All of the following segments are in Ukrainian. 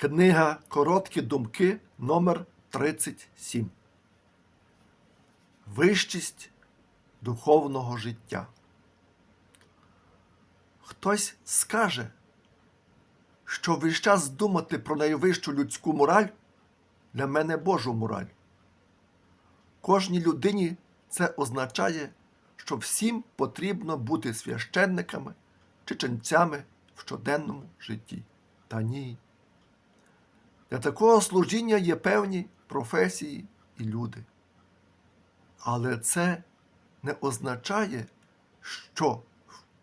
Книга Короткі думки номер 37 Вищість духовного життя. Хтось скаже, що весь час думати про найвищу людську мораль для мене Божу мораль. Кожній людині це означає, що всім потрібно бути священниками чи ченцями в щоденному житті. Та ні. Для такого служіння є певні професії і люди. Але це не означає, що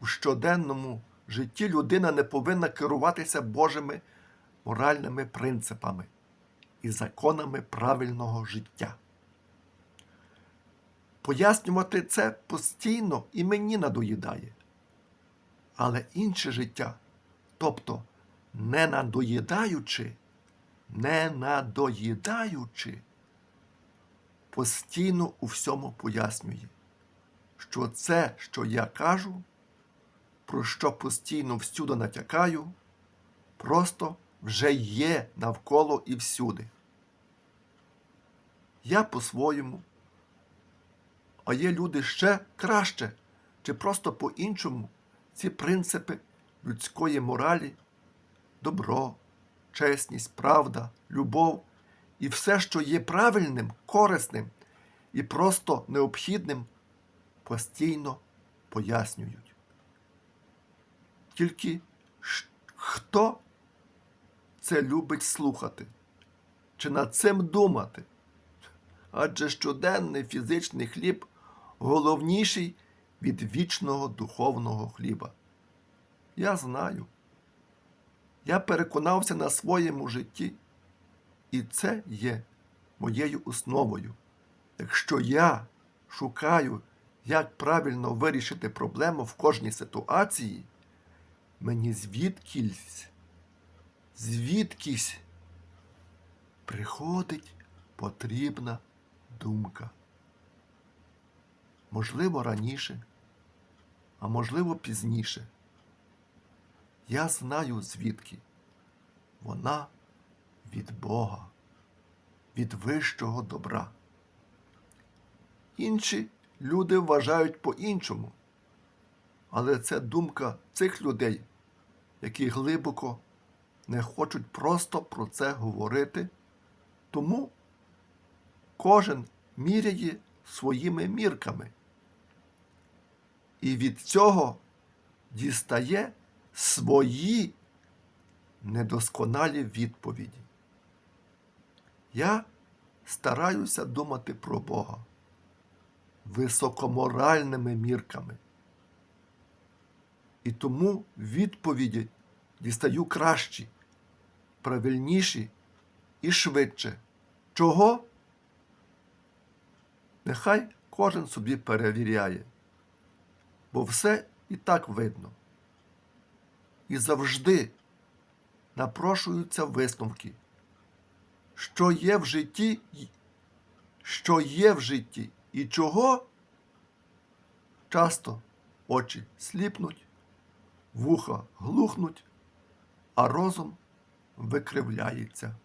в щоденному житті людина не повинна керуватися Божими моральними принципами і законами правильного життя. Пояснювати це постійно і мені надоїдає. Але інше життя, тобто не надоїдаючи, не надоїдаючи, постійно у всьому пояснює, що це, що я кажу, про що постійно всюди натякаю, просто вже є навколо і всюди. Я по-своєму, а є люди ще краще, чи просто по-іншому ці принципи людської моралі, добро, чесність, правда, любов і все, що є правильним, корисним і просто необхідним, постійно пояснюють. Тільки хто це любить слухати, чи над цим думати? Адже щоденний фізичний хліб головніший від вічного духовного хліба. Я знаю. Я переконався на своєму житті, і це є моєю основою. Якщо я шукаю, як правильно вирішити проблему в кожній ситуації, мені звідкись, звідкись приходить потрібна думка. Можливо, раніше, а можливо, пізніше. Я знаю звідки. Вона від Бога, від вищого добра. Інші люди вважають по-іншому, але це думка цих людей, які глибоко не хочуть просто про це говорити, тому кожен міряє своїми мірками. І від цього дістає свої недосконалі відповіді. Я стараюся думати про Бога високоморальними мірками. І тому відповіді дістаю кращі, правильніші і швидше. Чого? Нехай кожен собі перевіряє, бо все і так видно. І завжди напрошуються висновки, що є в житті, що є в житті і чого часто очі сліпнуть, вуха глухнуть, а розум викривляється.